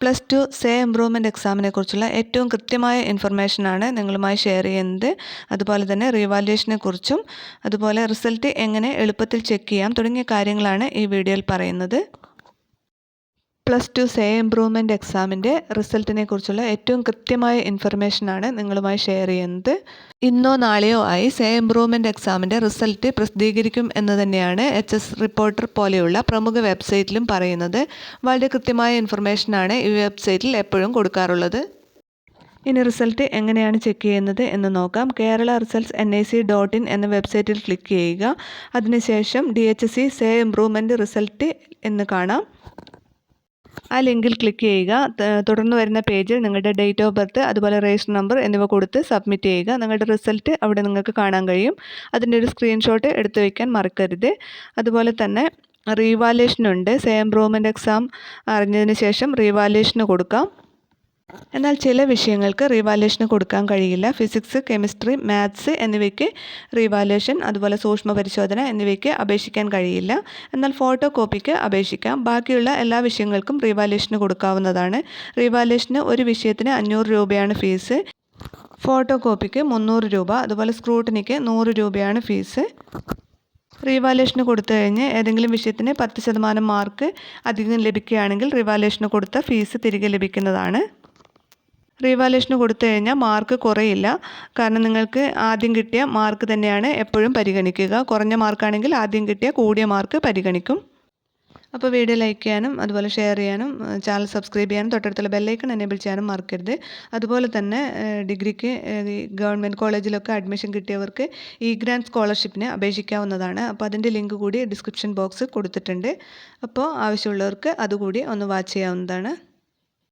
Plus two SAY improvement എക്സാമിനെ കുറിച്ചുള്ള ഏറ്റവും കൃത്യമായ ഇൻഫർമേഷനാണ് നിങ്ങളുമായി ഷെയർ ചെയ്യുന്നത്. അതുപോലെ തന്നെ റീവാലുവേഷനെ കുറിച്ചും അതുപോലെ റിസൾട്ട് എങ്ങനെ എളുപ്പത്തിൽ ചെക്ക് ചെയ്യാം തുടങ്ങിയ കാര്യങ്ങളാണ് ഈ വീഡിയോയിൽ പറയുന്നത്. പ്ലസ് ടു സേ ഇമ്പ്രൂവ്മെന്റ് എക്സാമിന്റെ റിസൾട്ടിനെ കുറിച്ചുള്ള ഏറ്റവും കൃത്യമായ ഇൻഫർമേഷനാണ് നിങ്ങളുമായി ഷെയർ ചെയ്യുന്നത്. ഇന്നോ നാളെയോ ആയി സേ ഇമ്പ്രൂവ്മെന്റ് എക്സാമിന്റെ റിസൾട്ട് പ്രസിദ്ധീകരിക്കും എന്ന് തന്നെയാണ് എച്ച് എസ് റിപ്പോർട്ടർ പോലെയുള്ള പ്രമുഖ വെബ്സൈറ്റിലും പറയുന്നത്. വളരെ കൃത്യമായ ഇൻഫർമേഷനാണ് ഈ വെബ്സൈറ്റിൽ എപ്പോഴും കൊടുക്കാറുള്ളത്. ഇനി റിസൾട്ട് എങ്ങനെയാണ് ചെക്ക് ചെയ്യുന്നത് എന്ന് നോക്കാം. Kerala results N I C dot in എന്ന വെബ്സൈറ്റിൽ ക്ലിക്ക് ചെയ്യുക. അതിനുശേഷം D H C say improvement result എന്ന് കാണാം. ആ ലിങ്കിൽ ക്ലിക്ക് ചെയ്യുക. തുടർന്ന് വരുന്ന പേജിൽ നിങ്ങളുടെ ഡേറ്റ് ഓഫ് ബർത്ത് അതുപോലെ രജിസ്റ്റർ നമ്പർ എന്നിവ കൊടുത്ത് സബ്മിറ്റ് ചെയ്യുക. നിങ്ങളുടെ റിസൾട്ട് അവിടെ നിങ്ങൾക്ക് കാണാൻ കഴിയും. അതിന്റെ ഒരു സ്ക്രീൻഷോട്ട് എടുത്ത് വയ്ക്കാൻ മറക്കരുത്. അതുപോലെ തന്നെ റീവാലേഷനുണ്ട് ഉണ്ട്. സേ ഇംപ്രൂവ്മെന്റ് എക്സാം അറിഞ്ഞതിന് ശേഷം റീവാലേഷന് കൊടുക്കാം. എന്നാൽ ചില വിഷയങ്ങൾക്ക് റീവാലുവേഷന് കൊടുക്കാൻ കഴിയില്ല. ഫിസിക്സ് കെമിസ്ട്രി മാത്സ് എന്നിവയ്ക്ക് റീവാലുവേഷൻ അതുപോലെ സൂക്ഷ്മ പരിശോധന എന്നിവയ്ക്ക് അപേക്ഷിക്കാൻ കഴിയില്ല. എന്നാൽ ഫോട്ടോ കോപ്പിക്ക് അപേക്ഷിക്കാം. ബാക്കിയുള്ള എല്ലാ വിഷയങ്ങൾക്കും റീവാലുവേഷന് കൊടുക്കാവുന്നതാണ്. റീവാലുവേഷന് ഒരു വിഷയത്തിന് അഞ്ഞൂറ് രൂപയാണ് ഫീസ്. ഫോട്ടോ കോപ്പിക്ക് മുന്നൂറ് രൂപ അതുപോലെ സ്ക്രൂട്ടിനിക്ക് നൂറ് രൂപയാണ് ഫീസ്. റീവാലുവേഷന് കൊടുത്തു കഴിഞ്ഞ് ഏതെങ്കിലും വിഷയത്തിന് പത്ത് ശതമാനം മാർക്ക് അധികം ലഭിക്കുകയാണെങ്കിൽ റീവാലുവേഷന് കൊടുത്ത ഫീസ് തിരികെ ലഭിക്കുന്നതാണ്. റീവാലുവേഷന് കൊടുത്തു കഴിഞ്ഞാൽ മാർക്ക് കുറയില്ല. കാരണം നിങ്ങൾക്ക് ആദ്യം കിട്ടിയ മാർക്ക് തന്നെയാണ് എപ്പോഴും പരിഗണിക്കുക. കുറഞ്ഞ മാർക്കാണെങ്കിൽ ആദ്യം കിട്ടിയ കൂടിയ മാർക്ക് പരിഗണിക്കും. അപ്പോൾ വീഡിയോ ലൈക്ക് ചെയ്യാനും അതുപോലെ ഷെയർ ചെയ്യാനും ചാനൽ സബ്സ്ക്രൈബ് ചെയ്യാനും തൊട്ടടുത്തുള്ള ബെല്ലൈക്കൺ എനേബിൾ ചെയ്യാനും മറക്കരുത്. അതുപോലെ തന്നെ ഡിഗ്രിക്ക് ഗവൺമെന്റ് കോളേജിലൊക്കെ അഡ്മിഷൻ കിട്ടിയവർക്ക് ഇ ഗ്രാൻഡ് സ്കോളർഷിപ്പിന് അപേക്ഷിക്കാവുന്നതാണ്. അപ്പോൾ അതിന്റെ ലിങ്ക് കൂടി ഡിസ്ക്രിപ്ഷൻ ബോക്സ് കൊടുത്തിട്ടുണ്ട്. അപ്പോൾ ആവശ്യമുള്ളവർക്ക് അതുകൂടി ഒന്ന് വാച്ച് ചെയ്യാവുന്നതാണ്.